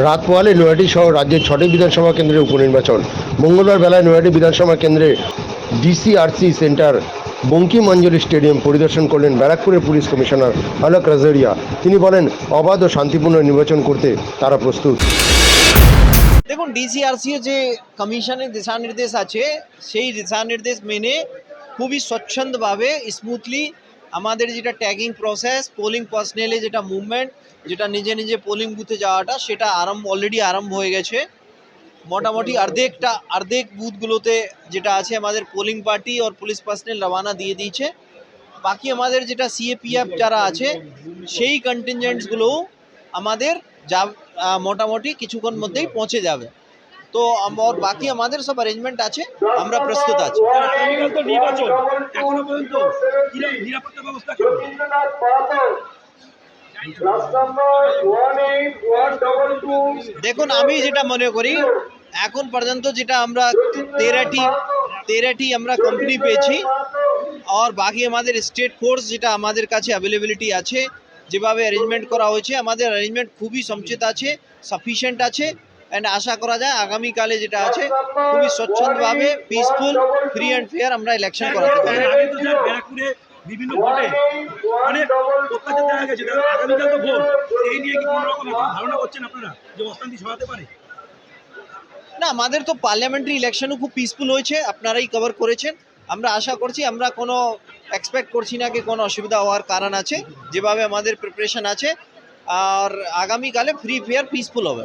রাত পোয়ালে নৈহাটি সহ রাজ্যের ছটি বিধানসভা কেন্দ্রের উপনির্বাচন। মঙ্গলবার বেলায় নৈহাটি বিধানসভা কেন্দ্রে DCRC centre Bankim Anjali stadium পরিদর্শন করলেন ব্যারাকপুরের পুলিশ কমিশনার আলোক রাজারিয়া। তিনি বলেন, অবাধ ও শান্তিপূর্ণ নির্বাচন করতে তারা প্রস্তুত। দেখুন ডিসিআরসি যে কমিশনের দিশা নির্দেশ আছে, সেই দিশা নির্দেশ মেনে খুবই স্বচ্ছন্দভাবে স্মুথলি আমাদের যেটা ট্যাগিং প্রসেস পোলিং পার্সোনালি যেটা মুভমেন্ট যেটা নিজে নিজে পোলিং বুথে যাওয়াটা, সেটা আরম্ভ অলরেডি আরম্ভ হয়ে গেছে। মোটামুটি অর্ধেকটা, অর্ধেক বুথগুলোতে যেটা আছে, আমাদের পোলিং পার্টি আর পুলিশ পার্সোনাল রওনা দিয়ে দিয়েছে। বাকি আমাদের যেটা সিএপিএফ যারা আছে, সেই কন্টিনজেন্টসগুলোও আমাদের যা মোটামুটি কিছুক্ষণ মধ্যেই পৌঁছে যাবে। তো আম- আর বাকি আমাদের সব অ্যারেঞ্জমেন্ট আছে, আমরা প্রস্তুত আছি। দেখুন, আমি যেটা মনে করি, এখন পর্যন্ত যেটা আমরা তেরাটি তেরাটি আমরা কোম্পানি পেয়েছি, আর বাকি আমাদের স্টেট ফোর্স যেটা আমাদের কাছে অ্যাভেলেবিলিটি আছে, যেভাবে অ্যারেঞ্জমেন্ট করা হয়েছে, আমাদের অ্যারেঞ্জমেন্ট খুবই সমচিত আছে সাফিসিয়েন্ট আছে অ্যান্ড আশা করা যায় আগামীকালে যেটা আছে খুবই স্বচ্ছন্দভাবে পিসফুল ফ্রি অ্যান্ড ফেয়ার আমরা ইলেকশন করাতে পারি এর আগে তো স্যার ব্যারাকপুরে বিভিন্ন ভোটে অনেক অত্যাচার দেখা গেছে আগামীকাল তো ভোট এই নিয়ে কি কোনো রকম ধারণা করছেন আপনারা যে অশান্তি ছড়াতে পারে? না আমাদের তো পার্লামেন্টারি ইলেকশনও খুব পিসফুল হয়েছে আপনারাই কভার করেছেন। আমরা আশা করছি আমরা কোনো এক্সপেক্ট করছি না কি কোনো অসুবিধা হওয়ার কারণ আছে যেভাবে আমাদের প্রিপারেশন আছে আর আগামীকালে ফ্রি ফেয়ার পিসফুল হবে।